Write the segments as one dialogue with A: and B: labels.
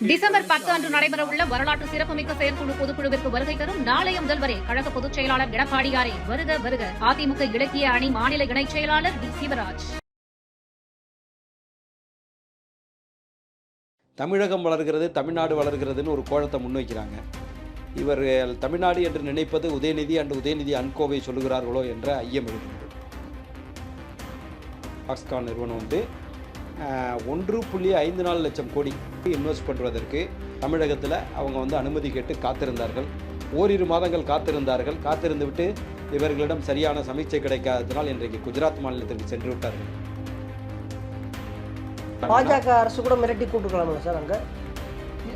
A: December பத்து அன்று நடைபெறவுள்ள வரலாற்று சிறப்புமிக்க செயற்குழு பொதுக்குழுவிற்கு வருகை தரும் நாளைய முதல்வரே கழக பொதுச் செயலாளர் எடப்பாடியாரே வருக வருக. அதிமுக இலக்கிய அணி மாநில இணைச் செயலாளர் வி. சிவராஜ்.
B: தமிழகம் வளர்கிறது தமிழ்நாடு வளர்கிறதுன்னு ஒரு கோலத்தை முன்வைக்கிறாங்க. இவர்கள் தமிழ்நாடு என்று நினைப்பது உதயநிதி அன்று உதயநிதி அன்கோவை சொல்லுகிறார்களோ என்ற ஐயம் எழுகிறது பாக்ஸ்கான் நிறுவனம் வந்து ஒன்று புள்ளி ஐந்து நாலு லட்சம் கோடி இன்வெஸ்ட் பண்ணுவதற்கு தமிழகத்தில் அவங்க வந்து அனுமதி கேட்டு காத்திருந்தார்கள். ஓரிரு மாதங்கள் காத்திருந்தார்கள். காத்திருந்து விட்டு இவர்களிடம் சரியான சமீட்சை கிடைக்காததினால் இன்றைக்கு குஜராத் மாநிலத்திற்கு சென்று விட்டார்கள்.
C: பாஜக அரசு கூட மிரட்டி கூட்டுக்கலாமா சார் அங்க?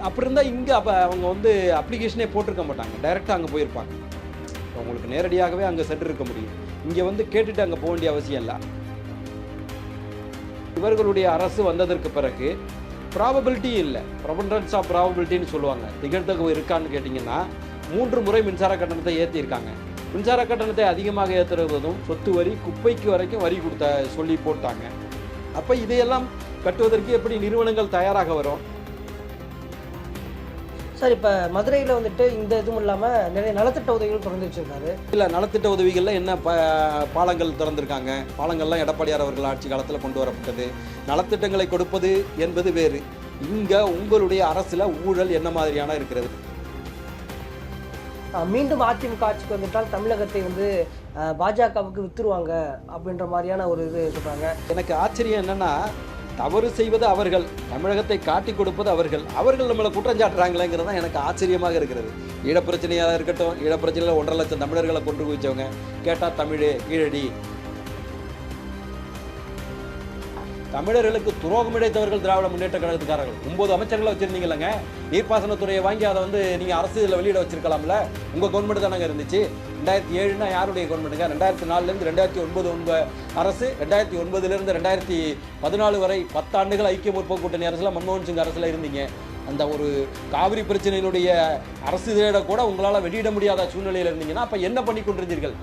B: அப்படி இருந்தால் இங்கே அப்போ அவங்க வந்து அப்ளிகேஷனே போட்டிருக்க மாட்டாங்க. டைரெக்டாக அங்கே போயிருப்பாங்க. அவங்களுக்கு நேரடியாகவே அங்கே சென்று இருக்க முடியும். இங்கே வந்து கேட்டுட்டு அங்கே போக வேண்டிய அவசியம் இல்லை. இவர்களுடைய அரசு வந்ததற்கு பிறகு ப்ராபபிலிட்டி இல்லை. ப்ரபண்டன்ஸ் ஆஃப் ப்ராபபிலிட்டின்னு சொல்லுவாங்க. நிகழ்த்தகவு இருக்கான்னு கேட்டிங்கன்னா மூன்று முறை மின்சார கட்டணத்தை ஏற்றியிருக்காங்க மின்சார கட்டணத்தை அதிகமாக ஏற்றுறதும் சொத்து வரி குப்பைக்கு வரைக்கும் வரி கொடுத்த சொல்லி போட்டாங்க. அப்போ இதையெல்லாம் கட்டுவதற்கு எப்படி நிறுவனங்கள் தயாராக வரும்?
C: சார் இப்ப மதுரையில வந்துட்டு இந்த இதுவும் இல்லாம நிறைய நலத்திட்ட உதவிகள் தொடர்ந்து வச்சிருக்காரு.
B: இல்லை நலத்திட்ட உதவிகளில் என்ன ப பாலங்கள் திறந்திருக்காங்க? பாலங்கள்லாம் எடப்பாடியார் அவர்கள் ஆட்சி காலத்தில் கொண்டு வரப்பட்டது. நலத்திட்டங்களை கொடுப்பது என்பது வேறு. இங்கே உங்களுடைய அரசில் ஊழல் என்ன மாதிரியான இருக்கிறது?
C: மீண்டும் அதிமுக ஆட்சிக்கு வந்துட்டால் தமிழகத்தை வந்து பாஜகவுக்கு வித்துருவாங்க அப்படின்ற மாதிரியான ஒரு இது சொல்றாங்க.
B: எனக்கு ஆச்சரியம் என்னன்னா தவறு செய்வது அவர்கள் தமிழகத்தை காட்டி கொடுப்பது அவர்கள். அவர்கள் நம்மளை குற்றஞ்சாட்டுறாங்களேங்கிறது தான் எனக்கு ஆச்சரியமாக இருக்கிறது. ஈழப்பிரச்சனையாக இருக்கட்டும் ஈழப்பிரச்சனையில் ஒன்றரை லட்சம் தமிழர்களை கொண்டு குவிச்சவங்க. கேட்டால் தமிழ் கீழடி. தமிழர்களுக்கு துரோகம் இடைத்தவர்கள் திராவிட முன்னேற்ற கழகத்துக்காரர்கள். ஒன்பது அமைச்சர்களை வச்சிருந்தீங்கல்லங்க நீர்ப்பாசனத்துறையை வாங்கி அதை வந்து நீங்கள் அரசு இதில் வெளியிட வச்சிருக்கலாம்ல. உங்கள் கவர்மெண்ட் தானங்க இருந்துச்சு. ரெண்டாயிரத்தி ஏழுனா யாருடைய கவர்மெண்ட்டுங்க ரெண்டாயிரத்தி நாலுலேருந்து ரெண்டாயிரத்தி ஒன்பது உங்கள் அரசு ரெண்டாயிரத்தி ஒன்பதுலேருந்து ரெண்டாயிரத்தி பதினாலு வரை பத்தாண்டுகள் ஐக்கிய முற்போக்கு கூட்டணி அரசில் மன்மோகன் சிங் அரசில் இருந்தீங்க. அந்த ஒரு காவிரி பிரச்சனையினுடைய அரசு இதழ கூட உங்களால் வெளியிட முடியாத சூழ்நிலையில் இருந்தீங்கன்னா அப்போ என்ன பண்ணி கொண்டிருந்தீர்கள்?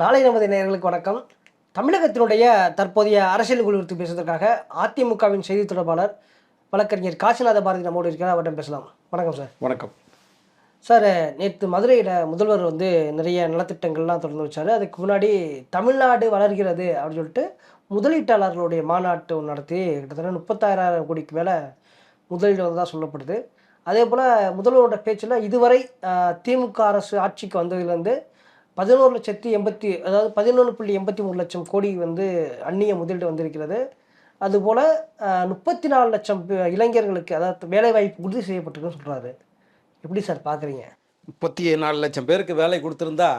C: நாளை நமது நேயர்களுக்கு வணக்கம். தமிழகத்தினுடைய தற்போதைய அரசியல் குறித்து பேசுவதற்காக அதிமுகவின் செய்தி தொடர்பாளர் வழக்கறிஞர் காசிநாத பாரதி நம்மோடு இருக்கிறார். அவரிடம் பேசலாம். வணக்கம் சார்.
B: வணக்கம்.
C: சார் நேற்று மதுரையில் முதல்வர் வந்து நிறைய நலத்திட்டங்கள்லாம் தொடர்ந்து வச்சார். அதுக்கு முன்னாடி தமிழ்நாடு வளர்கிறது அப்படின்னு சொல்லிட்டு முதலீட்டாளர்களுடைய மாநாட்டு நடத்தி கிட்டத்தட்ட முப்பத்தாயிரம் கோடிக்கு மேலே முதலீடு வந்ததாக சொல்லப்படுது. அதே போல் முதல்வரோட பேச்சில் இதுவரை திமுக அரசு ஆட்சிக்கு வந்ததுலேருந்து பதினோரு லட்சத்தி எண்பத்தி அதாவது பதினொன்று புள்ளி எண்பத்தி மூணு லட்சம் கோடி வந்து அந்நிய முதலீடு வந்திருக்கிறது. அதுபோல் முப்பத்தி நாலு லட்சம் இளைஞர்களுக்கு அதாவது வேலைவாய்ப்பு உறுதி செய்யப்பட்டிருக்குன்னு சொல்கிறாரு எப்படி சார் பார்க்குறீங்க
B: முப்பத்தி நாலு லட்சம் பேருக்கு வேலை கொடுத்துருந்தா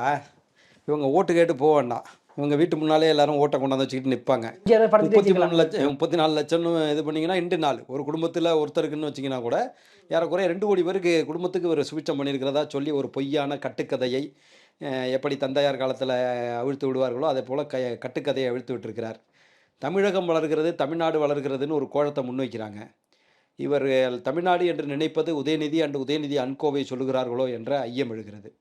B: இவங்க ஓட்டு கேட்டு போக வேண்டாம். இவங்க வீட்டு முன்னாலே எல்லாரும் ஓட்டை கொண்டாந்து வச்சுக்கிட்டு நிற்பாங்க முப்பத்தி மூணு லட்சம் முப்பத்தி நாலு லட்சம்னு இது பண்ணிங்கன்னா இண்டு நாள். ஒரு குடும்பத்தில் ஒருத்தருக்குன்னு வச்சிங்கன்னா கூட ஏறக்குறைய ரெண்டு கோடி பேருக்கு குடும்பத்துக்கு ஒரு சுபிச்சம் பண்ணியிருக்கிறதா சொல்லி ஒரு பொய்யான கட்டுக்கதையை எப்படி தந்தையார் காலத்தில் அவிழ்த்து விடுவார்களோ அதே போல் க கட்டுக்கதையை அவிழ்த்து விட்டுருக்கிறார். தமிழகம் வளர்கிறது தமிழ்நாடு வளர்கிறதுன்னு ஒரு கோலத்தை முன்வைக்கிறாங்க. இவர்கள் தமிழ்நாடு என்று நினைப்பது உதயநிதி அண்டு உதயநிதி அன்கோவை சொல்லுகிறார்களோ என்ற ஐயம் எழுகிறது.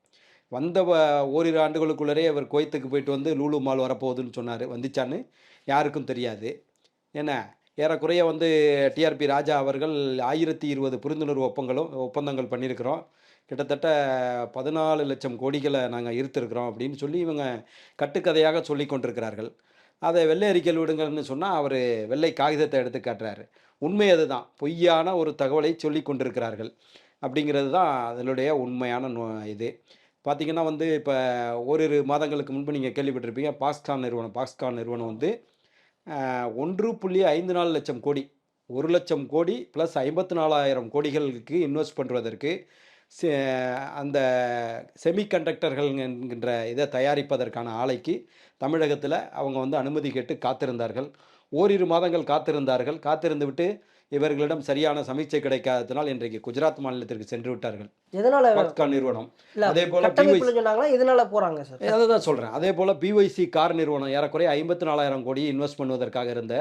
B: வந்த வ- ஓரிரு ஆண்டுகளுக்குள்ளரே அவர் கோயத்துக்கு போயிட்டு வந்து லூலு மால் வரப்போகுதுன்னு சொன்னார். வந்துச்சான்னு யாருக்கும் தெரியாது. என்ன ஏறக்குறைய வந்து டிஆர்பி ராஜா அவர்கள் ஆயிரத்தி இருபது புரிந்துணர்வு ஒப்பங்களும் ஒப்பந்தங்கள் பண்ணியிருக்கிறோம். கிட்டத்தட்ட பதினாலு லட்சம் கோடிகளை நாங்கள் இருத்திருக்கிறோம் அப்படின்னு சொல்லி இவங்க கட்டுக்கதையாக சொல்லி கொண்டிருக்கிறார்கள். அதை வெள்ளை அறிக்கையில் விடுங்கள்னு சொன்னால் அவர் வெள்ளை காகிதத்தை எடுத்து காட்டுறாரு. உண்மை அதுதான். பொய்யான ஒரு தகவலை சொல்லி கொண்டிருக்கிறார்கள். அப்படிங்கிறது தான் அதனுடைய உண்மையான நோ- இது. பார்த்திங்கன்னா வந்து இப்போ ஓரிரு மாதங்களுக்கு முன்பு நீங்கள் கேள்விப்பட்டிருப்பீங்க பாஸ்கான் நிறுவனம் பாஸ்கான் நிறுவனம் வந்து ஒன்று புள்ளி ஐந்து நாலு லட்சம் கோடி ஒரு லட்சம் கோடி ப்ளஸ் ஐம்பத்தி நாலாயிரம் கோடிகளுக்கு இன்வெஸ்ட் பண்ணுவதற்கு அந்த செமிகண்டக்டர்கள் என்கின்ற இதை தயாரிப்பதற்கான ஆலைக்கு தமிழகத்தில் அவங்க வந்து அனுமதி கேட்டு காத்திருந்தார்கள். ஓரிரு மாதங்கள் காத்திருந்தார்கள். காத்திருந்து விட்டு இவர்களிடம் சரியான சமீட்சை கிடைக்காததினால் இன்றைக்கு குஜராத் மாநிலத்திற்கு சென்று விட்டார்கள். பாக்ஸ்கான் நிறுவனம். அதே போல
C: எதனால போறாங்க சார்.
B: அதை தான் சொல்கிறேன் அதே போல் பிஒய்சி கார் நிறுவனம் ஏறக்குறைய ஐம்பத்தி நாலாயிரம் கோடி இன்வெஸ்ட் பண்ணுவதற்காக இருந்த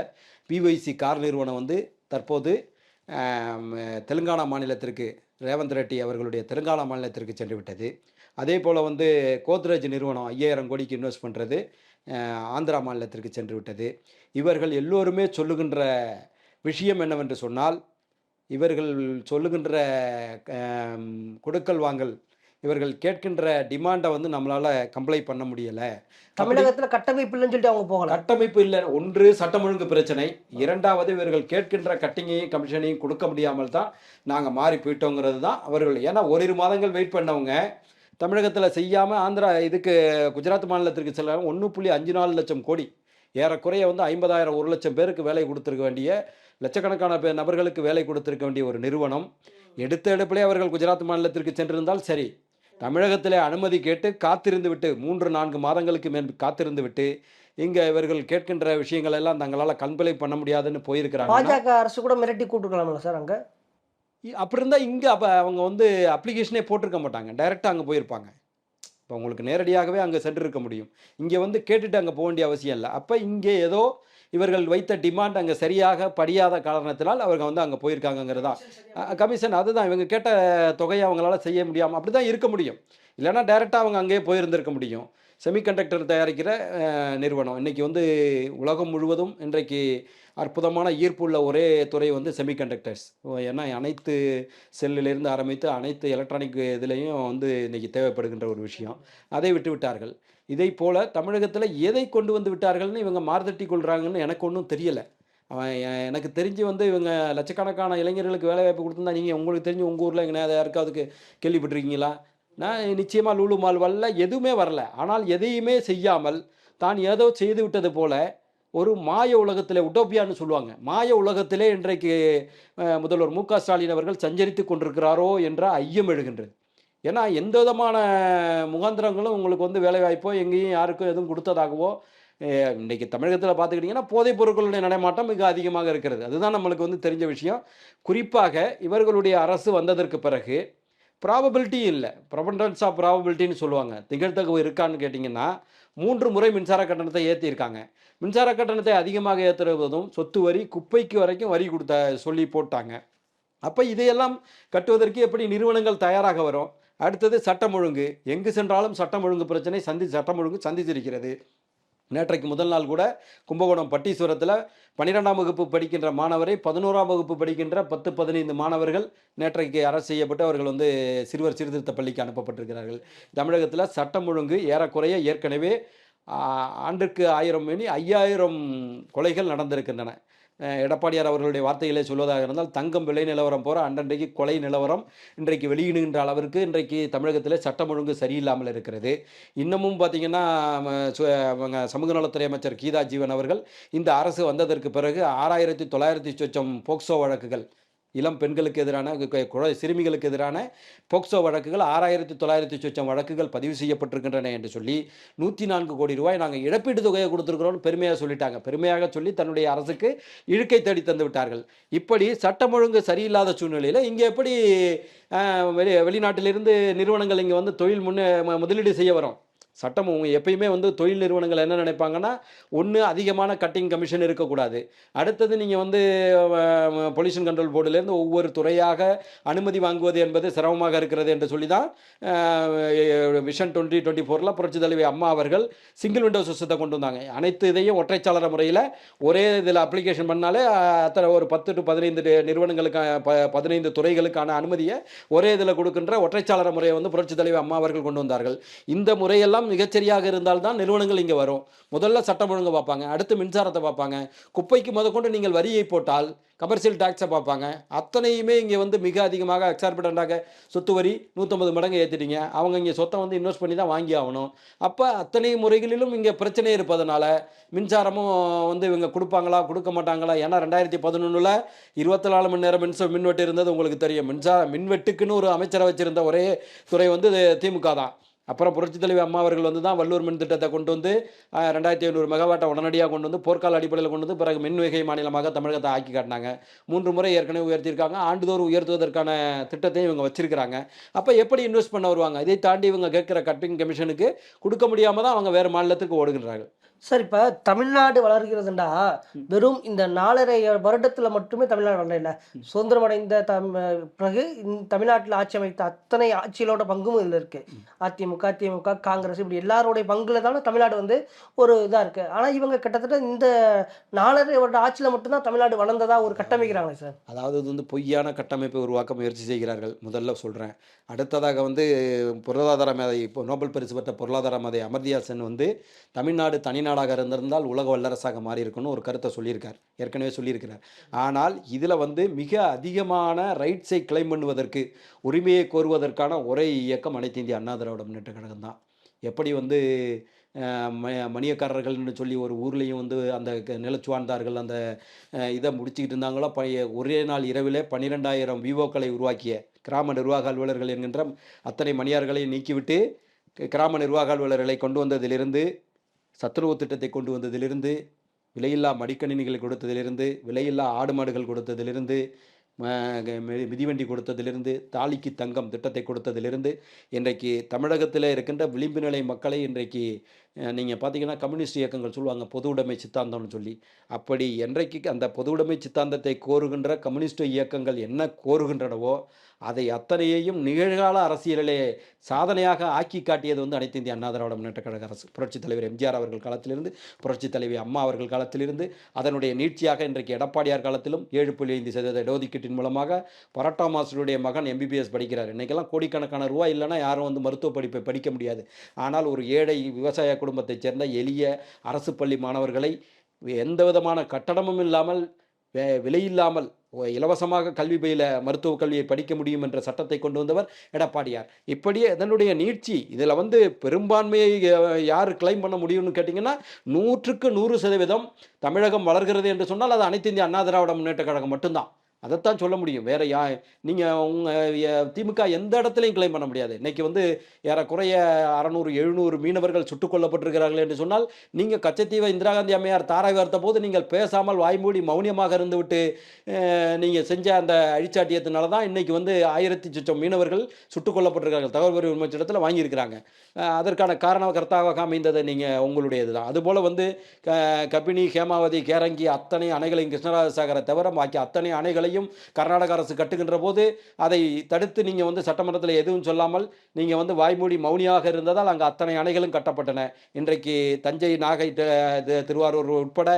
B: பிஒய்சி கார் நிறுவனம் வந்து தற்போது தெலுங்கானா மாநிலத்திற்கு ரேவந்த் ரெட்டி அவர்களுடைய தெலுங்கானா மாநிலத்திற்கு சென்று விட்டது. அதே போல் வந்து கோத்ரேஜ் நிறுவனம் ஐயாயிரம் கோடிக்கு இன்வெஸ்ட் பண்ணுறது ஆந்திரா மாநிலத்திற்கு சென்று விட்டது. இவர்கள் எல்லோருமே சொல்லுகின்ற விஷயம் என்னவென்று சொன்னால் இவர்கள் சொல்லுகின்ற கொடுக்கல் வாங்கல் இவர்கள் கேட்கின்ற டிமாண்டை வந்து நம்மளால் கம்ப்ளை பண்ண முடியலை.
C: தமிழகத்துல கட்டமைப்பு இல்லைன்னு சொல்லிட்டு அவங்க போகல.
B: கட்டமைப்பு இல்லை. ஒன்று சட்டம் ஒழுங்கு பிரச்சனை. இரண்டாவது இவர்கள் கேட்கின்ற கட்டிங்கையும் கமிஷனையும் கொடுக்க முடியாமல் தான் நாங்கள் மாறி போயிட்டோங்கிறது தான் அவர்கள். ஏன்னா ஓரிரு மாதங்கள் வெயிட் பண்ணவங்க தமிழகத்தில் செய்யாமல் ஆந்திரா இதுக்கு குஜராத் மாநிலத்திற்கு செல்ல ஒன்று புள்ளி அஞ்சு நாலு லட்சம் கோடி. ஏறக்குறைய வந்து ஐம்பதாயிரம் ஒரு லட்சம் பேருக்கு வேலை கொடுத்துருக்க வேண்டிய லட்சக்கணக்கான நபர்களுக்கு வேலை கொடுத்திருக்க வேண்டிய ஒரு நிறுவனம். எடுத்த எடுப்பிலே அவர்கள் குஜராத் மாநிலத்திற்கு சென்றிருந்தால் சரி தமிழகத்திலே அனுமதி கேட்டு காத்திருந்து விட்டு மூன்று நான்கு மாதங்களுக்கு மேல் காத்திருந்து விட்டு இங்கே இவர்கள் கேட்கின்ற விஷயங்கள் எல்லாம் தங்களால் கண்பிளை பண்ண முடியாதுன்னு போயிருக்கிறாங்க
C: பாஜக அரசு கூட மிரட்டி கூட்டுக்கலாம்ல சார் அங்க?
B: அப்படி இருந்தால் இங்கே அப்போ அவங்க வந்து அப்ளிகேஷனே போட்டிருக்க மாட்டாங்க. டைரெக்டாக அங்கே போயிருப்பாங்க. இப்போ உங்களுக்கு நேரடியாகவே அங்கே சென்றிருக்க முடியும். இங்கே வந்து கேட்டுட்டு அங்கே போக வேண்டிய அவசியம் இல்லை. அப்போ இங்கே ஏதோ இவர்கள் வைத்த டிமாண்ட் அங்கே சரியாக படியாத காரணத்தினால் அவங்க வந்து அங்கே போயிருக்காங்கங்கிறது. தான் கமிஷன் அதுதான் இவங்க கேட்ட தொகையை அவங்களால செய்ய முடியாமல் அப்படி தான் இருக்க முடியும். இல்லைன்னா டைரெக்டாக அவங்க அங்கேயே போயிருந்திருக்க முடியும். செமிகண்டக்டர் தயாரிக்கிற நிறுவனம். இன்றைக்கி வந்து உலகம் முழுவதும் இன்றைக்கு அற்புதமான ஈர்ப்பு உள்ள ஒரே துறை வந்து செமிகண்டக்டர்ஸ் ஏன்னா அனைத்து செல்லிலிருந்து ஆரம்பித்து அனைத்து எலக்ட்ரானிக் இதுலேயும் வந்து இன்றைக்கி தேவைப்படுகின்ற ஒரு விஷயம். அதை விட்டு விட்டார்கள் இதை போல் தமிழகத்தில் எதை கொண்டு வந்து விட்டார்கள்னு இவங்க மார்தட்டி கொள்கிறாங்கன்னு எனக்கு ஒன்றும் தெரியலை. அவன் எனக்கு தெரிஞ்சு வந்து இவங்க லட்சக்கணக்கான இளைஞர்களுக்கு வேலைவாய்ப்பு கொடுத்துருந்தா நீங்கள் உங்களுக்கு தெரிஞ்சு உங்கள் ஊரில் எங்கே யாருக்காவதுக்கு கேள்விப்பட்டிருக்கீங்களா? நான் நிச்சயமாக லூலு மால் வரல எதுவுமே வரல. ஆனால் எதையுமே செய்யாமல் தான் ஏதோ செய்து விட்டது போல ஒரு மாய உலகத்தில் உட்டோப்பியான்னு சொல்லுவாங்க. மாய உலகத்திலே இன்றைக்கு முதல்வர் மு க ஸ்டாலின் அவர்கள் சஞ்சரித்து கொண்டிருக்கிறாரோ என்ற ஐயம் எழுகின்றது. ஏன்னா எந்த விதமான முகாந்திரங்களும் உங்களுக்கு வந்து வேலைவாய்ப்போ எங்கேயும் யாருக்கும் எதுவும் கொடுத்ததாகவோ இன்றைக்கி தமிழகத்தில் பார்த்துக்கிட்டிங்கன்னா போதைப் பொருட்களுடைய நடமாட்டம் மிக அதிகமாக இருக்கிறது. அதுதான் நம்மளுக்கு வந்து தெரிஞ்ச விஷயம். குறிப்பாக இவர்களுடைய அரசு வந்ததற்கு பிறகு ப்ராபபிலிட்டி இல்லை. ப்ரபண்டன்ஸ் ஆஃப் ப்ராபபிலிட்டின்னு சொல்லுவாங்க. திகழ்த்தகவு இருக்கான்னு கேட்டிங்கன்னா மூன்று முறை மின்சார கட்டணத்தை ஏற்றியிருக்காங்க மின்சார கட்டணத்தை அதிகமாக ஏற்றுவதும் சொத்து வரி குப்பைக்கு வரைக்கும் வரி கொடுத்த சொல்லி போட்டாங்க. அப்போ இதையெல்லாம் கட்டுவதற்கு எப்படி நிறுவனங்கள் தயாராக வரும்? அடுத்தது சட்டம் ஒழுங்கு. எங்கு சென்றாலும் சட்டம் ஒழுங்கு பிரச்சனை சந்தி சட்டம் ஒழுங்கு சந்தித்திருக்கிறது. நேற்றைக்கு முதல் நாள் கூட கும்பகோணம் பட்டீஸ்வரத்தில் பன்னிரெண்டாம் வகுப்பு படிக்கின்ற மாணவரை பதினோராம் வகுப்பு படிக்கின்ற பத்து பதினைந்து மாணவர்கள் நேற்றைக்கு அரசு செய்யப்பட்டு அவர்கள் வந்து சிறுவர் சீர்திருத்த பள்ளிக்கு அனுப்பப்பட்டிருக்கிறார்கள். தமிழகத்தில் சட்டம் ஒழுங்கு ஏறக்குறைய ஏற்கனவே ஆண்டுக்கு ஆயிரம் மணி ஐயாயிரம் கொலைகள் நடந்திருக்கின்றன. எடப்பாடியார் அவர்களுடைய வார்த்தைகளை சொல்வதாக இருந்தால் தங்கம் விலை நிலவரம் போகிற அன்றன்றைக்கு கொலை நிலவரம் இன்றைக்கு வெளியிடுகின்ற அளவிற்கு இன்றைக்கு தமிழகத்தில் சட்டம் ஒழுங்கு சரியில்லாமல் இருக்கிறது. இன்னமும் பார்த்தீங்கன்னா சமூக நலத்துறை அமைச்சர் கீதா ஜீவன் அவர்கள் இந்த அரசு வந்ததற்கு பிறகு ஆறாயிரத்தி தொள்ளாயிரத்தி சொச்சம் போக்சோ வழக்குகள் இளம் பெண்களுக்கு எதிரான குழ சிறுமிகளுக்கு எதிரான போக்சோ வழக்குகள் ஆறாயிரத்தி தொள்ளாயிரத்தி சொச்சம் வழக்குகள் பதிவு செய்யப்பட்டிருக்கின்றன என்று சொல்லி நூற்றி நான்கு கோடி ரூபாய் நாங்கள் இழப்பீட்டு தொகையை கொடுத்துருக்குறோம்னு பெருமையாக சொல்லிட்டாங்க. பெருமையாக சொல்லி தன்னுடைய அரசுக்கு இழுக்கை தேடி தந்து விட்டார்கள். இப்படி சட்டம் ஒழுங்கு சரியில்லாத சூழ்நிலையில் இங்கே எப்படி வெளி வெளிநாட்டிலிருந்து நிறுவனங்கள் இங்கே வந்து தொழில் முன்னே முதலீடு செய்ய வரும்? சட்டம் எப்பயுமே வந்து தொழில் நிறுவனங்கள் என்ன நினைப்பாங்கன்னா ஒன்று அதிகமான கட்டிங் கமிஷன் இருக்கக்கூடாது. அடுத்தது நீங்கள் வந்து பொல்யூஷன் கண்ட்ரோல் போர்டுலேருந்து ஒவ்வொரு துறையாக அனுமதி வாங்குவது என்பது சிரமமாக இருக்கிறது என்று சொல்லி தான் விஷன் டுவெண்ட்டி டுவெண்ட்டி ஃபோரில் புரட்சி தலைவி அம்மா அவர்கள் சிங்கிள் விண்டோ சிஸ்டத்தை கொண்டு வந்தாங்க. அனைத்து இதையும் ஒற்றைச்சாளர முறையில் ஒரே இதில் அப்ளிகேஷன் பண்ணாலே அத்தனை ஒரு பத்து டு பதினைந்து டி- நிறுவனங்களுக்கு ப பதினைந்து துறைகளுக்கான அனுமதியை ஒரே இதில் கொடுக்கின்ற ஒற்றைச்சாளர முறையை வந்து புரட்சி தலைவி அம்மா அவர்கள் கொண்டு வந்தார்கள். இந்த முறையெல்லாம் மிகச்சரியாக இருந்தால் தான் நிறுவனங்கள் இங்கே வரும். முதல்ல சட்டம் ஒழுங்கு பார்ப்பாங்க அடுத்து மின்சாரத்தை பார்ப்பாங்க. குப்பைக்கு முதற்கொண்டு நீங்கள் வரியை போட்டால் கமர்ஷியல் டேக்ஸை பார்ப்பாங்க. அத்தனையுமே இங்கே வந்து மிக அதிகமாக எக்ஸார்பிட்டண்டாக சொத்து வரி நூற்றம்பது மடங்கு ஏற்றிட்டீங்க அவங்க இங்கே சொத்தை வந்து இன்வெஸ்ட் பண்ணி தான் வாங்கி ஆகணும். அப்போ அத்தனை முறைகளிலும் இங்கே பிரச்சனை இருப்பதனால மின்சாரமும் வந்து இவங்க கொடுப்பாங்களா கொடுக்க மாட்டாங்களா? ஏன்னா ரெண்டாயிரத்தி பதினொன்றில் இருபத்தி நாலு மணி நேரம் மின்ச மின்வெட்டு இருந்தது உங்களுக்கு தெரியும். மின்சார மின்வெட்டுக்குன்னு ஒரு அமைச்சரை வச்சுருந்த ஒரே துறை வந்து திமுக தான். அப்புறம் புரட்சித் தலைவி அம்மா அவர்கள் வந்து தான் வல்லூர் மின் திட்டத்தை கொண்டு வந்து ரெண்டாயிரத்தி ஐநூறு மெகாவாட்டை உடனடியாக கொண்டு வந்து போர்க்கால அடிப்படையில் கொண்டு வந்து பிறகு மின் மாநிலமாக தமிழகத்தை ஆக்கி காட்டினாங்க. மூன்று முறை ஏற்கனவே உயர்த்தியிருக்காங்க. ஆண்டுதோறும் உயர்த்துவதற்கான திட்டத்தையும் இவங்க வச்சிருக்கிறாங்க. அப்போ எப்படி இன்வெஸ்ட் பண்ண வருவாங்க? இதை தாண்டி இவங்க கேட்குற கட்டிங் கமிஷனுக்கு கொடுக்க முடியாமல் தான் அவங்க வேறு மாநிலத்துக்கு ஓடுகிறார்கள்
C: சார் இப்போ தமிழ்நாடு வளர்கிறதுண்டா வெறும் இந்த நாலரை வருடத்துல மட்டுமே தமிழ்நாடு வளரல சுதந்திரம் அடைந்த தம் பிறகு தமிழ்நாட்டில் ஆட்சி அமைத்த அத்தனை ஆட்சிகளோட பங்கும் இதில் இருக்கு. அதிமுக திமுக காங்கிரஸ் இப்படி எல்லாருடைய பங்குல தானே தமிழ்நாடு வந்து ஒரு இதா இருக்கு. ஆனா இவங்க கிட்டத்தட்ட இந்த நாலரை வருட ஆட்சியில மட்டும்தான் தமிழ்நாடு வளர்ந்ததா ஒரு கட்டமைக்கிறாங்களே சார்.
B: அதாவது இது வந்து பொய்யான கட்டமைப்பை உருவாக்க முயற்சி செய்கிறார்கள். முதல்ல சொல்கிறேன் அடுத்ததாக வந்து பொருளாதார மேதை இப்போ நோபல் பரிசு பெற்ற பொருளாதார மேதை அமர்தியா சென் வந்து தமிழ்நாடு தனிநாடாக இருந்திருந்தால் உலக வல்லரசாக மாறி ஒரு கருத்தை சொல்லியிருக்கார். ஏற்கனவே சொல்லியிருக்கிறார். ஆனால் இதில் வந்து மிக அதிகமான ரைட்ஸை கிளைம் பண்ணுவதற்கு உரிமையை கோருவதற்கான ஒரே இயக்கம் அனைத்து இந்திய அண்ணா திராவிட முன்னேற்ற கழகம் தான். எப்படி வந்து மணியக்காரர்கள்னு சொல்லி ஒரு ஊர்லேயும் வந்து அந்த நிலச்சுவார்ந்தார்கள் அந்த இதை முடிச்சுக்கிட்டு இருந்தாங்களோ ப ஒரே நாள் இரவிலே பன்னிரெண்டாயிரம் விவோக்களை உருவாக்கிய கிராம நிர்வாக அலுவலர்கள் என்கின்ற அத்தனை மணியார்களை நீக்கிவிட்டு கிராம நிர்வாக அலுவலர்களை கொண்டு வந்ததிலிருந்து சத்துணவு திட்டத்தை கொண்டு வந்ததிலிருந்து விலையில்லா மடிக்கணினிகளை கொடுத்ததிலிருந்து விலையில்லா ஆடு மாடுகள் கொடுத்ததிலிருந்து மிதிவண்டி கொடுத்ததிலிருந்து தாலிக்கு தங்கம் திட்டத்தை கொடுத்ததிலிருந்து இன்றைக்கு தமிழகத்தில் இருக்கின்ற விளிம்பு நிலை மக்களை இன்றைக்கு நீங்கள் பார்த்தீங்கன்னா கம்யூனிஸ்ட் இயக்கங்கள் சொல்லுவாங்க பொது உடைமை சித்தாந்தம்னு சொல்லி. அப்படி என்றைக்கு அந்த பொது உடைமை சித்தாந்தத்தை கோருகின்ற கம்யூனிஸ்ட் இயக்கங்கள் என்ன கோருகின்றனவோ அதை அத்தனையையும் நிகழ்கால அரசியலிலே சாதனையாக ஆக்கி காட்டியது வந்து அனைத்து இந்திய அண்ணா திராவிட முன்னேற்ற கழக அரசு. புரட்சித் தலைவர் எம்ஜிஆர் அவர்கள் காலத்திலிருந்து புரட்சித் தலைவி அம்மா அவர்கள் காலத்திலிருந்து அதனுடைய நீட்சியாக இன்றைக்கு எடப்பாடியார் காலத்திலும் ஏழு புள்ளி ஐந்து சதவீத இடஒதுக்கீட்டின் மூலமாக பரோட்டா மாஸ்டருடைய மகன் எம்பிபிஎஸ் படிக்கிறார். இன்றைக்கெல்லாம் கோடிக்கணக்கான ரூபாய் இல்லைன்னா யாரும் வந்து மருத்துவ படிப்பை படிக்க முடியாது. ஆனால் ஒரு ஏழை விவசாய குடும்பத்தைச் சேர்ந்த எளிய அரசு பள்ளி மாணவர்களை எந்த விதமான கட்டணமும் இல்லாமல் வே- விலையில்லாமல் இலவசமாக கல்வி பயில மருத்துவ கல்வியை படிக்க முடியும் என்ற சட்டத்தை கொண்டு வந்தவர் எடப்பாடியார். இப்படியே இதனுடைய நீட்சி இதில் வந்து பெரும்பான்மையை யார் கிளைம் பண்ண முடியும்னு கேட்டிங்கன்னா நூற்றுக்கு நூறு சதவீதம் தமிழகம் வளர்கிறது என்று சொன்னால் அது அனைத்து இந்திய அண்ணா திராவிட முன்னேற்ற கழகம் மட்டும்தான். அதைத்தான் சொல்ல முடியும். வேற யா நீங்கள் உங்கள் திமுக எந்த இடத்துலையும் கிளைம் பண்ண முடியாது. இன்றைக்கி வந்து ஏறக்குறைய அறநூறு எழுநூறு மீனவர்கள் சுட்டுக் கொல்லப்பட்டிருக்கிறார்கள் என்று சொன்னால் நீங்கள் கச்சத்தீவை இந்திரா காந்தி அம்மையார் தாராய் வார்த்த போது நீங்கள் பேசாமல் வாய்மூடி மௌனியமாக இருந்துவிட்டு நீங்கள் செஞ்ச அந்த அழிச்சாட்டியத்தினால தான் இன்னைக்கு வந்து ஆயிரத்தி சொச்சம் மீனவர்கள் சுட்டுக் கொல்லப்பட்டிருக்கிறார்கள். தகவல் அறிவு அமைச்சரிடத்தில் வாங்கியிருக்கிறாங்க. அதற்கான காரண கர்த்தாக அமைந்தது நீங்கள் உங்களுடையது தான். அதுபோல் வந்து க கபினி ஹேமாவதி கேரங்கி அத்தனை அணைகளையும் கிருஷ்ணராஜசாகரை தவிர பாக்கி அத்தனை அணைகளையும் கர்நாடக அரசு கட்டுகின்ற போது அதை தடுத்து நீங்கள் வந்து சட்டமன்றத்தில் எதுவும் சொல்லாமல் நீங்கள் வந்து வாய்மூடி மௌனியாக இருந்ததால் அங்கே அத்தனை அணைகளும் கட்டப்பட்டன. இன்றைக்கு தஞ்சை நாகை திருவாரூர் உட்பட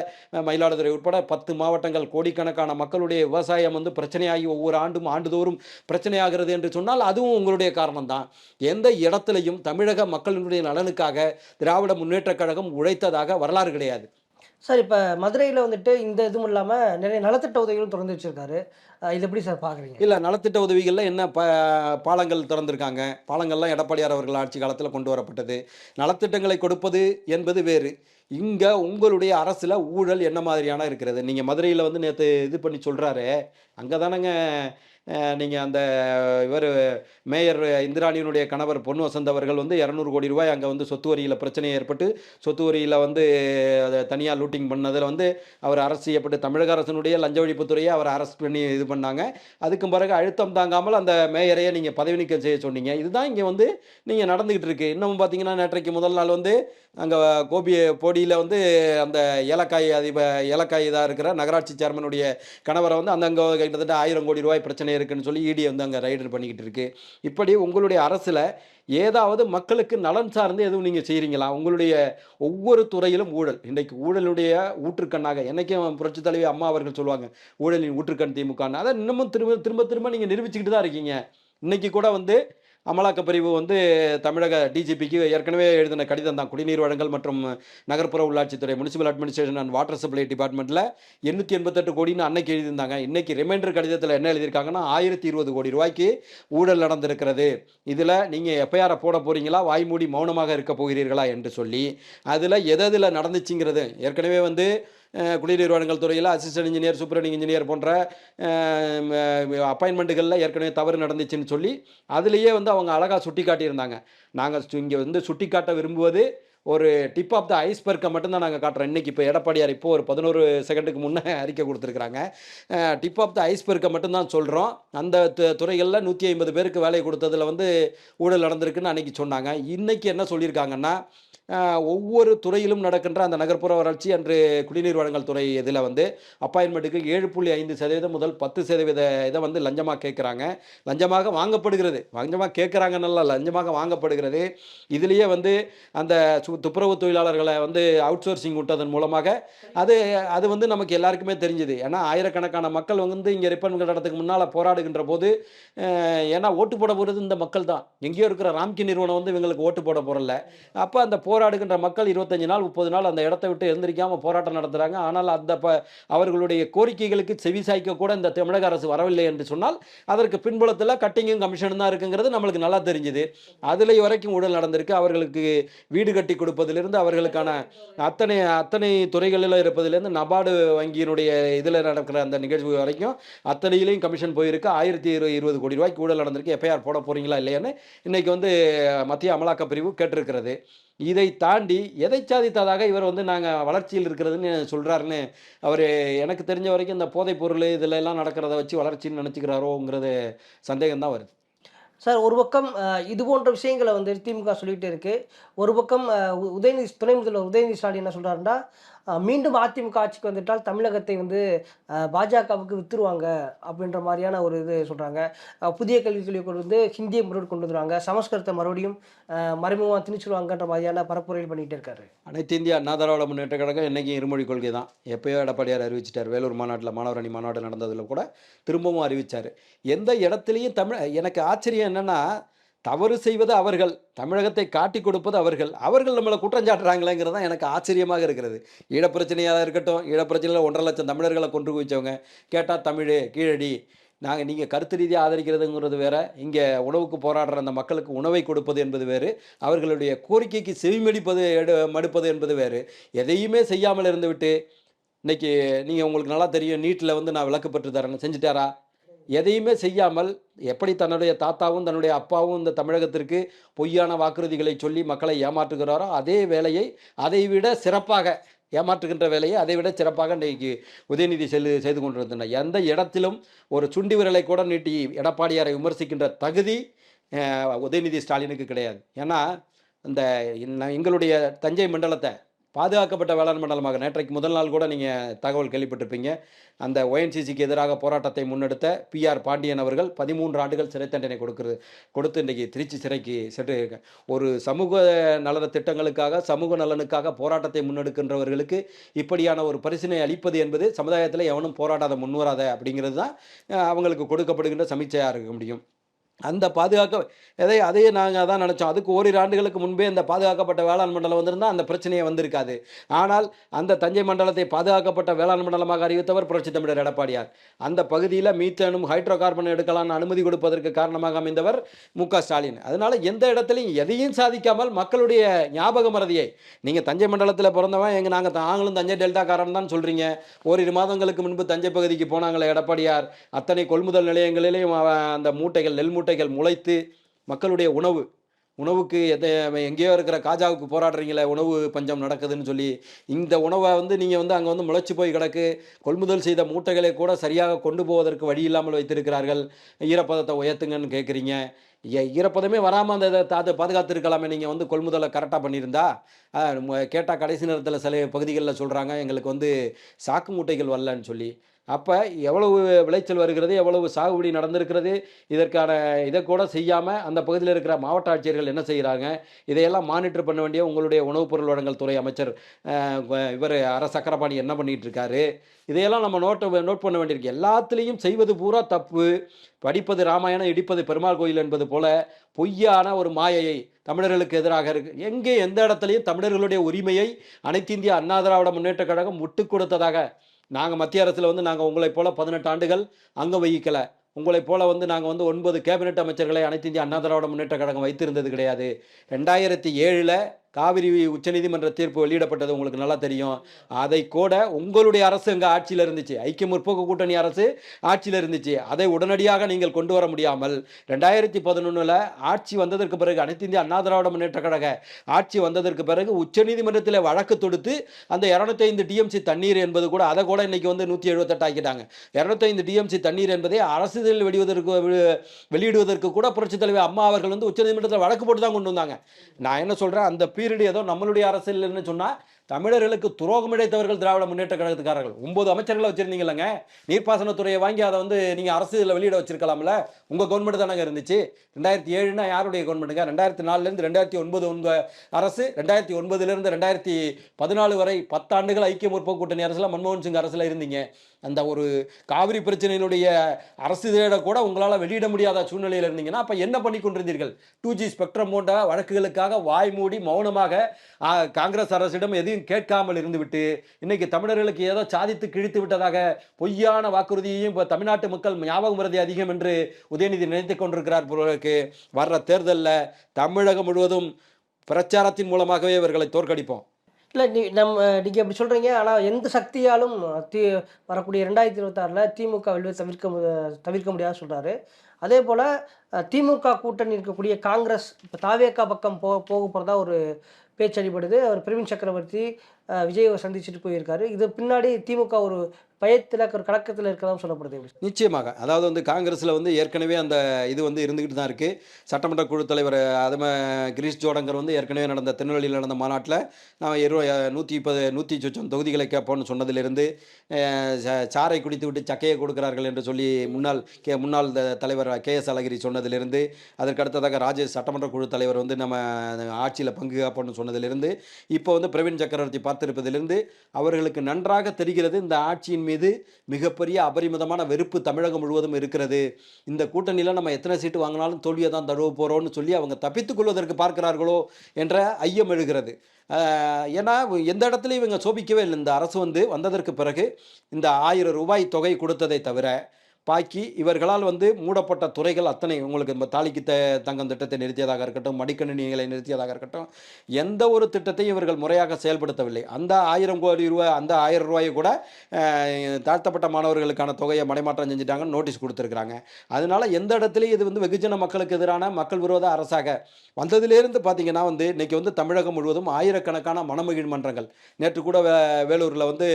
B: மயிலாடுதுறை உட்பட பத்து மாவட்டங்கள் கோடிக்கணக்கான மக்களுடைய விவசாயம் வந்து பிரச்சனையாகி ஒவ்வொரு ஆண்டும் ஆண்டுதோறும் பிரச்சனையாகிறது என்று சொன்னால் அதுவும் உங்களுடைய காரணம்தான். எந்த இடத்துலையும் தமிழக மக்களினுடைய நலனுக்காக திராவிட முன்னேற்றக் கழகம் உழைத்ததாக வரலாறு கிடையாது.
C: சார் இப்போ மதுரையில் வந்துட்டு இந்த இதுவும் இல்லாமல் நிறைய நலத்திட்ட உதவிகளும் திறந்து வச்சிருக்காரு. இது எப்படி சார் பார்க்குறீங்க
B: இல்லை நலத்திட்ட உதவிகளில் என்ன ப பாலங்கள் திறந்திருக்காங்க. பாலங்கள்லாம் எடப்பாடியார் அவர்கள் ஆட்சி காலத்தில் கொண்டு வரப்பட்டது. நலத்திட்டங்களை கொடுப்பது என்பது வேறு. இங்கே உங்களுடைய அரசில் ஊழல் என்ன மாதிரியான இருக்கிறது? நீங்கள் மதுரையில் வந்து நேற்று இது பண்ணி சொல்கிறாரு அங்கே தானேங்க நீங்கள் அந்த இவர் மேயர் இந்திராணியினுடைய கணவர் பொன் வசந்த் அவர்கள் வந்து இரநூறு கோடி ரூபாய் அங்கே வந்து சொத்து வரியில் பிரச்சனை ஏற்பட்டு சொத்து வரியில் வந்து அதை தனியாக லூட்டிங் பண்ணதில் வந்து அவர் அரசு செய்யப்பட்டு தமிழக அரசினுடைய லஞ்ச ஒழிப்புத்துறையை அவர் அரெஸ்ட் பண்ணி இது பண்ணாங்க. அதுக்கும் பிறகு அழுத்தம் தாங்காமல் அந்த மேயரையே நீங்கள் பதவி நீக்கம் செய்ய சொன்னீங்க. இதுதான் இங்கே வந்து நீங்கள் நடந்துக்கிட்டு இருக்கு. இன்னமும் பார்த்தீங்கன்னா நேற்றைக்கு முதல் நாள் வந்து அங்கே கோபி போடியில் வந்து அந்த ஏலக்காய் அதிப ஏலக்காய் இதாக இருக்கிற நகராட்சி சேர்மனுடைய கணவரை வந்து அந்த அங்கே கிட்டத்தட்ட ஆயிரம் கோடி ரூபாய் பிரச்சனை இருக்குன்னு சொல்லி இடி வந்து அங்கே ரைடர் பண்ணிக்கிட்டு இருக்கு. இப்படி உங்களுடைய அரசில் ஏதாவது மக்களுக்கு நலன் சார்ந்து எதுவும் நீங்கள் செய்கிறீங்களா உங்களுடைய ஒவ்வொரு துறையிலும் ஊழல். இன்றைக்கு ஊழலுடைய ஊற்றுக்கண்ணாக என்னைக்கும் புரட்சி தலைவி அம்மா அவர்கள் சொல்லுவாங்க ஊழலின் ஊற்றுக்கண் திமுகன்னு. அதை இன்னமும் திரும்ப திரும்ப திரும்ப நீங்கள் நிரூபிச்சுக்கிட்டு தான் இருக்கீங்க. இன்னைக்கு கூட வந்து அமலாக்கப் பிரிவு வந்து தமிழக டிஜிபிக்கு ஏற்கனவே எழுதின கடிதம் தான். குடிநீர் வழங்கல் மற்றும் நகர்ப்புற உள்ளாட்சித்துறை municipal administration and water supply டிபார்ட்மெண்ட்டில் எண்ணூற்றி எண்பத்தெட்டு கோடின்னு அன்னைக்கு எழுதியிருந்தாங்க. இன்னைக்கு ரிமைண்டர் கடிதத்தில் என்ன எழுதியிருக்காங்கன்னா ஆயிரத்தி இருபது கோடி ரூபாய்க்கு ஊழல் நடந்திருக்கிறது. இதில் நீங்கள் எஃப்ஐஆரை போட போகிறீங்களா வாய்மூடி மௌனமாக இருக்க போகிறீர்களா? என்று சொல்லி அதில் எதில் நடந்துச்சுங்கிறது ஏற்கனவே வந்து குடிநீர் வழங்கல் துறையில் அசிஸ்டன்ட் இன்ஜினியர் சூப்பரண்டிங் இன்ஜினியர் போன்ற அப்பாயின்மெண்ட்டுகளில் ஏற்கனவே தவறு நடந்துச்சுன்னு சொல்லி அதுலேயே வந்து அவங்க அழகாக சுட்டி காட்டியிருந்தாங்க நாங்கள் இங்கே வந்து சுட்டி காட்ட விரும்புவது ஒரு டிப் ஆஃப் த ஐஸ்பர்க்கை மட்டும்தான் நாங்கள் காட்டுறோம். இன்றைக்கி இப்போ எடப்பாடியார் இப்போ ஒரு பதினோரு செகண்டுக்கு முன்னே அறிக்கை கொடுத்துருக்குறாங்க. டிப் ஆஃப் த ஐஸ்பர்க்கை மட்டும்தான் சொல்கிறோம் அந்த து- துறைகளில் நூற்றி ஐம்பது பேருக்கு வேலை கொடுத்ததில் வந்து ஊழல் நடந்திருக்குன்னு அன்றைக்கி சொன்னாங்க. இன்றைக்கி என்ன சொல்லியிருக்காங்கன்னா ஒவ்வொரு துறையிலும் நடக்கின்ற அந்த நகர்ப்புற வளர்ச்சி அன்று குடிநீர் வழங்கல் துறை இதில் வந்து அப்பாயின்மெண்ட்டுக்கு ஏழு புள்ளி ஐந்து சதவீதம் முதல் பத்து சதவீத இதை வந்து லஞ்சமாக கேட்குறாங்க. லஞ்சமாக வாங்கப்படுகிறது. லஞ்சமாக கேட்குறாங்கன்னல்ல லஞ்சமாக வாங்கப்படுகிறது. இதுலேயே வந்து அந்த சு- துப்புரவு தொழிலாளர்களை வந்து அவுட் சோர்சிங் விட்டதன் மூலமாக அது அது வந்து நமக்கு எல்லாருக்குமே தெரிஞ்சுது. ஏன்னா ஆயிரக்கணக்கான மக்கள் வந்து இங்கே ரிப்பன் கட்டடத்துக்கு முன்னால் போராடுகின்ற போது ஏன்னா ஓட்டு போட போகிறது இந்த மக்கள் தான் எங்கேயோ இருக்கிற ராம்கி நிறுவனம் வந்து இவங்களுக்கு ஓட்டு போட போகிறல அப்போ அந்த போராடுகின்ற மக்கள் இருபத்தஞ்சு நாள் முப்பது நாள் அந்த இடத்த விட்டு எழுந்திரிக்காமல் போராட்டம் நடத்துகிறாங்க ஆனால் அந்த ப அவர்களுடைய கோரிக்கைகளுக்கு செவிசாய்க்க கூட இந்த தமிழக அரசு வரவில்லை என்று சொன்னால் அதற்கு பின்புலத்தில் கட்டிங்கும் கமிஷனும் தான் இருக்குங்கிறது நம்மளுக்கு நல்லா தெரிஞ்சுது. அதில் வரைக்கும் ஊழல் நடந்திருக்கு. அவர்களுக்கு வீடு கட்டி கொடுப்பதிலிருந்து அவர்களுக்கான அத்தனை அத்தனை துறைகளில் இருப்பதிலிருந்து நபார்டு வங்கியினுடைய இதில் நடக்கிற அந்த நிகழ்வு வரைக்கும் அத்தனையிலையும் கமிஷன் போயிருக்கு. ஆயிரத்தி இரு இருபது கோடி ரூபாய்க்கு ஊழல் நடந்திருக்கு. எஃப்ஐஆர் போட போறீங்களா இல்லையான்னு இன்னைக்கு வந்து மத்திய அமலாக்க பிரிவு கேட்டிருக்கிறது. இதை தாண்டி எதை சாதித்ததாக இவர் வந்து நாங்கள் வளர்ச்சியில் இருக்கிறதுன்னு சொல்கிறாருன்னு அவர் எனக்கு தெரிஞ்ச வரைக்கும் இந்த போதைப் பொருள் இதில் எல்லாம் நடக்கிறத வச்சு வளர்ச்சின்னு நினச்சிக்கிறாரோங்கிறது சந்தேகம் தான் வருது.
C: சார் ஒரு பக்கம் இது போன்ற விஷயங்களை வந்து திமுக சொல்லிகிட்டே இருக்குது ஒரு பக்கம் உதயநிதி துணை முதல்வர் உதயநிதி ஸ்டாலின் என்ன சொல்கிறாருன்னா மீண்டும் அதிமுக ஆட்சிக்கு வந்துட்டால் தமிழகத்தை வந்து பாஜகவுக்கு வித்துருவாங்க அப்படின்ற மாதிரியான ஒரு இது சொல்கிறாங்க புதிய கல்விக் கொண்டு வந்து ஹிந்தியை மறுபடியும் கொண்டு வந்துருவாங்க. சமஸ்கிருதத்தை மறுபடியும் மறைமுகமாக திணிச்சிருவாங்கன்ற மாதிரியான பரப்புரையில் பண்ணிகிட்டே இருக்காரு.
B: அனைத்து இந்திய அண்ணா திராவிட முன்னேற்ற கழகம் என்றைக்கும் இருமொழி கொள்கை தான். எப்பயோ எடப்பாடியார் அறிவிச்சிட்டார். வேலூர் மாநாட்டில் மாணவர் அணி மாநாடு நடந்ததில் கூட திரும்பவும் அறிவிச்சார். எந்த இடத்துலையும் தமிழ் எனக்கு ஆச்சரியம் என்னென்னா தவறு செய்வது அவர்கள் தமிழகத்தை காட்டி கொடுப்பது அவர்கள். அவர்கள் நம்மளை குற்றஞ்சாட்டுறாங்களேங்கிறது தான் எனக்கு ஆச்சரியமாக இருக்கிறது. ஈழப்பிரச்சனையாக இருக்கட்டும் ஈழப்பிரச்சனையில் ஒன்றரை லட்சம் தமிழர்களை கொண்டு குவிச்சவங்க. கேட்டால் தமிழ் கீழடி. நாங்கள் நீங்கள் கருத்து ரீதியாக ஆதரிக்கிறதுங்கிறது வேறு. இங்கே உணவுக்கு போராடுற அந்த மக்களுக்கு உணவை கொடுப்பது என்பது வேறு. அவர்களுடைய கோரிக்கைக்கு செவிமடிப்பது எடு மடுப்பது என்பது வேறு. எதையுமே செய்யாமல் இருந்துவிட்டு இன்னைக்கு நீங்கள் உங்களுக்கு நல்லா தெரியும் நீட்டில் வந்து நான் விளக்கு பெற்று தரேன் செஞ்சுட்டாரா? எதையுமே செய்யாமல் எப்படி தன்னுடைய தாத்தாவும் தன்னுடைய அப்பாவும் இந்த தமிழகத்திற்கு பொய்யான வாக்குறுதிகளை சொல்லி மக்களை ஏமாற்றுகிறாரோ அதே வேலையை அதை விட சிறப்பாக ஏமாற்றுகின்ற வேலையை அதை விட சிறப்பாக இன்றைக்கு உதயநிதி செல்லு செய்து கொண்டிருந்தனர் எந்த இடத்திலும் ஒரு சுண்டி விரலை கூட நீட்டி எடப்பாடியாரை விமர்சிக்கின்ற தகுதி உதயநிதி ஸ்டாலினுக்கு கிடையாது. ஏன்னா இந்த எங்களுடைய தஞ்சை மண்டலத்தை பாதுகாக்கப்பட்ட வேளாண் மண்டலமாக நேற்றைக்கு முதல் நாள் கூட நீங்கள் தகவல் கேள்விப்பட்டிருப்பீங்க. அந்த ஒஎன்சிசிக்கு எதிராக போராட்டத்தை முன்னெடுத்த பிஆர் பாண்டியன் அவர்கள் பதிமூன்று ஆண்டுகள் சிறை தண்டனை கொடுக்கிறது கொடுத்து இன்றைக்கி திருச்சி சிறைக்கு சென்று ஒரு சமூக நலன திட்டங்களுக்காக சமூக நலனுக்காக போராட்டத்தை முன்னெடுக்கின்றவர்களுக்கு இப்படியான ஒரு பரிசினை அளிப்பது என்பது சமுதாயத்தில் எவனும் போராடாத முன்வராத அப்படிங்கிறது தான் அவங்களுக்கு கொடுக்கப்படுகின்ற சமீட்சையாக இருக்க முடியும். அந்த பாதுகாக்க எதை அதையே நாங்கள் அதான் நினச்சோம். அதுக்கு ஓரிரு ஆண்டுகளுக்கு முன்பே இந்த பாதுகாக்கப்பட்ட வேளாண் மண்டலம் வந்திருந்தால் அந்த பிரச்சனையே வந்திருக்காது. ஆனால் அந்த தஞ்சை மண்டலத்தை பாதுகாக்கப்பட்ட வேளாண் மண்டலமாக அறிவித்தவர் புரட்சி தமிழர் எடப்பாடியார். அந்த பகுதியில் மீத்தனும் ஹைட்ரோ கார்பன் எடுக்கலாம்னு அனுமதி கொடுப்பதற்கு காரணமாக அமைந்தவர் மு ஸ்டாலின். அதனால் எந்த இடத்துலையும் எதையும் சாதிக்காமல் மக்களுடைய ஞாபக மறதியை நீங்கள் தஞ்சை மண்டலத்தில் பிறந்தவன் எங்கள் நாங்கள் நாங்களும் தஞ்சை டெல்டாக்காரன் தான் சொல்கிறீங்க ஓரிரு மாதங்களுக்கு முன்பு தஞ்சை பகுதிக்கு போனாங்களே எடப்பாடியார். அத்தனை கொள்முதல் நிலையங்களிலேயும் அந்த மூட்டைகள் நெல் மூட்டை மூட்டைகள் முளைத்து மக்களுடைய உணவு உணவுக்கு எதை எங்கேயோ இருக்கிற காஜாவுக்கு போராடுறீங்களே உணவு பஞ்சம் நடக்குதுன்னு சொல்லி இந்த உணவை வந்து நீங்கள் வந்து அங்கே வந்து முளைச்சி போய் கிடக்கு கொள்முதல் செய்த மூட்டைகளை கூட சரியாக கொண்டு போவதற்கு வழி இல்லாமல் வைத்திருக்கிறார்கள். ஈரப்பதத்தை உயர்த்துங்கன்னு கேட்குறீங்க ஈரப்பதமே வராமல் அந்த இதை அதை பாதுகாத்துருக்கலாமே நீங்கள் வந்து கொள்முதலை கரெக்டாக பண்ணியிருந்தா? கேட்டால் கடைசி நேரத்தில் சில பகுதிகளில் சொல்கிறாங்க எங்களுக்கு வந்து சாக்கு மூட்டைகள் வரலன்னு சொல்லி. அப்போ எவ்வளவு விளைச்சல் வருகிறது எவ்வளவு சாகுபடி நடந்திருக்கிறது இதற்கான இதை கூட செய்யாமல் அந்த பகுதியில் இருக்கிற மாவட்ட ஆட்சியர்கள் என்ன செய்கிறாங்க இதையெல்லாம் மானிட்டர் பண்ண வேண்டிய உங்களுடைய உணவுப் பொருள் வழங்கல் துறை அமைச்சர் இவர் அர சக்கரபாணி என்ன பண்ணிட்டு இருக்காரு இதையெல்லாம் நம்ம நோட்டை நோட் பண்ண வேண்டியிருக்கு. எல்லாத்துலேயும் செய்வது பூரா தப்பு. படிப்பது ராமாயணம் இடிப்பது பெருமாள் கோயில் என்பது போல பொய்யான ஒரு மாயையை தமிழர்களுக்கு எதிராக இருக்கு. எங்கே எந்த இடத்துலையும் தமிழர்களுடைய உரிமையை அனைத்து இந்திய அண்ணா திராவிட முன்னேற்ற கழகம் முட்டுக் கொடுத்ததாக நாங்கள் மத்திய அரசில் வந்து நாங்கள் உங்களைப் போல பதினெட்டு ஆண்டுகள் அங்கம் வகிக்கலை. உங்களைப் போல வந்து நாங்கள் வந்து ஒன்பது கேபினெட் அமைச்சர்களை அனைத்து இந்திய அண்ணா திராவிட முன்னேற்ற கழகம் வைத்திருந்தது கிடையாது. ரெண்டாயிரத்தி ஏழில் காவிரி உச்சநீதிமன்ற தீர்ப்பு வெளியிடப்பட்டது உங்களுக்கு நல்லா தெரியும். அதை கூட உங்களுடைய அரசு எங்கள் ஆட்சியில் இருந்துச்சு. ஐக்கிய முற்போக்கு கூட்டணி அரசு ஆட்சியில் இருந்துச்சு. அதை உடனடியாக நீங்கள் கொண்டு வர முடியாமல் ரெண்டாயிரத்தி பதினொன்றில் ஆட்சி வந்ததற்கு பிறகு அனைத்து இந்திய அண்ணா திராவிட முன்னேற்ற கழக ஆட்சி வந்ததற்கு பிறகு உச்சநீதிமன்றத்தில் வழக்கு தொடுத்து அந்த இரநூத்தைந்து டிஎம்சி தண்ணீர் என்பது கூட அதை கூட இன்னைக்கு வந்து நூற்றி எழுபத்தெட்டு ஆக்கிட்டாங்க. இரநூத்தைந்து டிஎம்சி தண்ணீர் என்பதை அரசியலில் வெளிவதற்கு வெளியிடுவதற்கு கூட புரட்சித் தலைவர் அம்மா அவர்கள் வந்து உச்சநீதிமன்றத்தில் வழக்கு போட்டு தான் கொண்டு வந்தாங்க. நான் என்ன சொல்கிறேன் அந்த பி பீரியடு ஏதோ நம்மளுடைய அரசியல்னு சொன்னா தமிழர்களுக்கு துரோகம் இழைத்தவர்கள் திராவிட முன்னேற்ற கழகத்துக்காரர்கள். ஒன்பது அமைச்சர்களை வச்சிருந்தீங்களங்க நீர்ப்பாசனத்துறையை வாங்கி அதை வந்து நீங்க அரசு இதில் வெளியிட வச்சிருக்கலாம்ல. உங்க கவர்மெண்ட் தானங்க இருந்துச்சு. ரெண்டாயிரத்தி ஏழுனா யாருடைய கவர்மெண்ட்டுங்க ரெண்டாயிரத்தி நாலுல இருந்து ரெண்டாயிரத்தி ஒன்பது ஒன்பது அரசு ரெண்டாயிரத்தி ஒன்பதுல இருந்து ரெண்டாயிரத்தி பதினாலு வரை பத்தாண்டுகள் ஐக்கிய முற்போக்கு கூட்டணி அரசுல மன்மோகன் சிங் அரசுல இருந்தீங்க. அந்த ஒரு காவிரி பிரச்சனையினுடைய அரசு இதழ கூட உங்களால் வெளியிட முடியாத சூழ்நிலையில் இருந்தீங்கன்னா அப்போ என்ன பண்ணி கொண்டிருந்தீர்கள்? டூ ஜி ஸ்பெக்ட்ரம் போன்ற வழக்குகளுக்காக வாய் மூடி மௌனமாக காங்கிரஸ் அரசிடம் எதையும் கேட்காமல் இருந்துவிட்டு இன்னைக்கு தமிழர்களுக்கு ஏதோ சாதித்து கிழித்து விட்டதாக பொய்யான வாக்குறுதியையும் இப்போ தமிழ்நாட்டு மக்கள் ஞாபகம் வருதி அதிகம் என்று உதயநிதி நினைத்து கொண்டிருக்கிறார் பொருளுக்கு வர்ற தேர்தலில் தமிழகம் முழுவதும் பிரச்சாரத்தின் மூலமாகவே இவர்களை தோற்கடிப்போம்.
C: இல்லை நீ நம்ம நீங்கள் அப்படி சொல்கிறீங்க ஆனால் எந்த சக்தியாலும் தி வரக்கூடிய ரெண்டாயிரத்தி இருபத்தாறில் திமுக வெல்வதை தவிர்க்க மு- தவிர்க்க முடியாதுன்னு சொல்கிறாரு அதே போல் திமுக கூட்டணி இருக்கக்கூடிய காங்கிரஸ் இப்போ தாவேக்கா பக்கம் போ போக போகிறதா ஒரு பேச்சு அடிபடுது அவர் பிரவீன் சக்கரவர்த்தி விஜயை சந்திச்சுட்டு போயிருக்காரு. இது பின்னாடி திமுக ஒரு பயத்தில் கலக்கத்தில் இருக்கதான் சொல்லப்படுது
B: நிச்சயமாக. அதாவது வந்து காங்கிரஸில் வந்து ஏற்கனவே அந்த இது வந்து இருந்துக்கிட்டு தான் இருக்குது சட்டமன்ற குழு தலைவர் அதும கிரீஷ் ஜோடங்கர் வந்து ஏற்கனவே நடந்த திருநெல்வேலியில் நடந்த மாநாட்டில் நான் இரு நூற்றி முப்பது நூற்றி சொச்சம் தொகுதிகளை கேட்போம்னு சொன்னதிலிருந்து சாரை ச- குடித்து விட்டு சக்கையை கொடுக்கிறார்கள் என்று சொல்லி முன்னாள் கே முன்னாள் த- தலைவர் கே எஸ் அழகிரி சொன்னதிலிருந்து அதற்கு அடுத்ததாக ராஜேஷ் சட்டமன்ற குழு தலைவர் வந்து நம்ம ஆட்சியில் பங்கு காப்போம்னு சொன்னதிலிருந்து இப்போ வந்து பிரவீன் சக்கரவர்த்தி பார்த்திருப்பதிலிருந்து அவர்களுக்கு நன்றாக தெரிகிறது இந்த ஆட்சியின் மீது மிகப்பெரிய அபரிமிதமான வெறுப்பு தமிழகம் முழுவதும் இருக்கிறது. இந்த கூட்டணியில் நம்ம எத்தனை சீட்டு வாங்கினாலும் தோல்வியை தான் தழுவ போகிறோம்னு சொல்லி அவங்க தப்பித்துக்கொள்வதற்கு பார்க்கிறார்களோ என்ற ஐயம் எழுகிறது. ஏன்னா எந்த இடத்துலையும் இவங்க சோபிக்கவே இல்லை. இந்த அரசு வந்து வந்ததற்கு பிறகு இந்த ஆயிரம் ரூபாய் தொகை கொடுத்ததை தவிர பாக்கி இவர்களால் வந்து மூடப்பட்ட துறைகள் அத்தனை உங்களுக்கு இந்த தாலிக்கு த தங்கம் திட்டத்தை நிறுத்தியதாக இருக்கட்டும் மடிக்கணினிகளை நிறுத்தியதாக இருக்கட்டும் எந்த ஒரு திட்டத்தையும் இவர்கள் முறையாக செயல்படுத்தவில்லை. அந்த ஆயிரம் கோடி ரூபாய் அந்த ஆயிரம் ரூபாயை கூட தாழ்த்தப்பட்ட மாணவர்களுக்கான தொகையை மடைமாற்றம் செஞ்சுட்டாங்கன்னு நோட்டீஸ் கொடுத்துருக்குறாங்க. அதனால் எந்த இடத்துலையும் இது வந்து வெகுஜன மக்களுக்கு எதிரான மக்கள் விரோத அரசாக வந்ததிலேருந்து பார்த்தீங்கன்னா வந்து இன்றைக்கி வந்து தமிழகம் முழுவதும் ஆயிரக்கணக்கான மனமகிழ் மன்றங்கள். நேற்று கூட வே வேலூரில் வந்து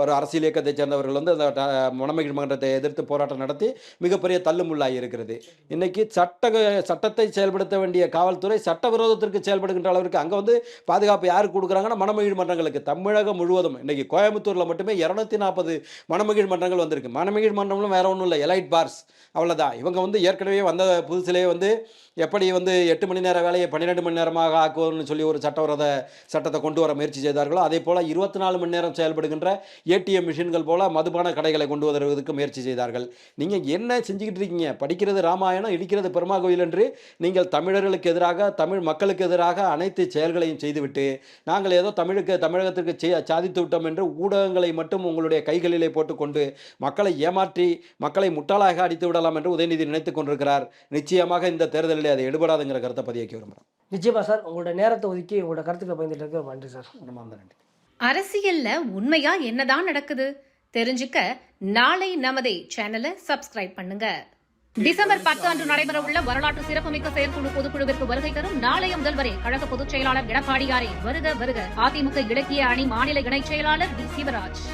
B: ஒரு அரசியல் இயக்கத்தைச் சேர்ந்தவர்கள் வந்து அந்த மணமகிழ் மன்றத்தை எதிர்த்து போராட்டம் நடத்தி மிகப்பெரிய தள்ளுமுள்ளாகி இருக்கிறது. இன்னைக்கு சட்ட சட்டத்தை செயல்படுத்த வேண்டிய காவல்துறை சட்டவிரோதத்திற்கு செயல்படுகின்ற அளவிற்கு அங்கே வந்து பாதுகாப்பு யாருக்கு கொடுக்குறாங்கன்னா மணமகிழ் மன்றங்களுக்கு. தமிழகம் முழுவதும் இன்னைக்கு கோயம்புத்தூரில் மட்டுமே இரநூத்தி நாற்பது மணமகிழ் மன்றங்கள் வந்திருக்கு. மனமகிழ் மன்றங்களும் வேற ஒன்றும் இல்லை. எலைட் பார்ஸ் அவ்வளோதான் இவங்க வந்து ஏற்கனவே வந்த புதுசிலே வந்து எப்படி வந்து எட்டு மணி நேர வேலையை பன்னிரெண்டு மணி நேரமாக ஆக்குவோம்னு சொல்லி ஒரு சட்டவிரோத சட்டத்தை கொண்டு வர முயற்சி செய்தார்களோ அதே போல் இருபத்தி நாலு மணி நேரம் செயல்படுகின்ற ஏடிஎம் மிஷின்கள் போல மதுபான கடைகளை கொண்டு வருவதற்கு முயற்சி செய்தார்கள். நீங்கள் என்ன செஞ்சுக்கிட்டு இருக்கீங்க? படிக்கிறது ராமாயணம் இடிக்கிறது பெருமா கோயில் என்று நீங்கள் தமிழர்களுக்கு எதிராக தமிழ் மக்களுக்கு எதிராக அனைத்து செயல்களையும் செய்துவிட்டு நாங்கள் ஏதோ தமிழுக்கு தமிழகத்திற்கு சாதித்து விட்டோம் என்று ஊடகங்களை மட்டும் உங்களுடைய கைகளிலே போட்டுக்கொண்டு மக்களை ஏமாற்றி மக்களை முட்டாளாக அடித்து விடலாம் என்று உதயநிதி நினைத்துக் கொண்டிருக்கிறார். நிச்சயமாக இந்த தேர்தலில் அதை எடுபடாதுங்கிற கருத்தை பதியக்க விரும்புகிறோம்
C: நிச்சயமா சார் உங்களோட நேரத்தை ஒதுக்கி உங்களோட கருத்துக்களை பயந்துட்டு இருக்க நன்றி சார்.
B: ரொம்ப நன்றி.
A: அரசியல்ல உண்மையா என்னதான் நடக்குது? தெரிஞ்சுக்க நாளை நமதே சேனலை சப்ஸ்கிரைப் பண்ணுங்க. டிசம்பர் பத்து அன்று நடைபெறவுள்ள வரலாற்று சிறப்புமிக்க செயற்குழு பொதுக்குழுவிற்கு வருகை தரும் நாளைய முதல்வரே கழக பொதுச் செயலாளர் எடப்பாடியாரே வருக வருக. அதிமுக இலக்கிய அணி மாநில இணைச் செயலாளர் வி. சிவராஜ்.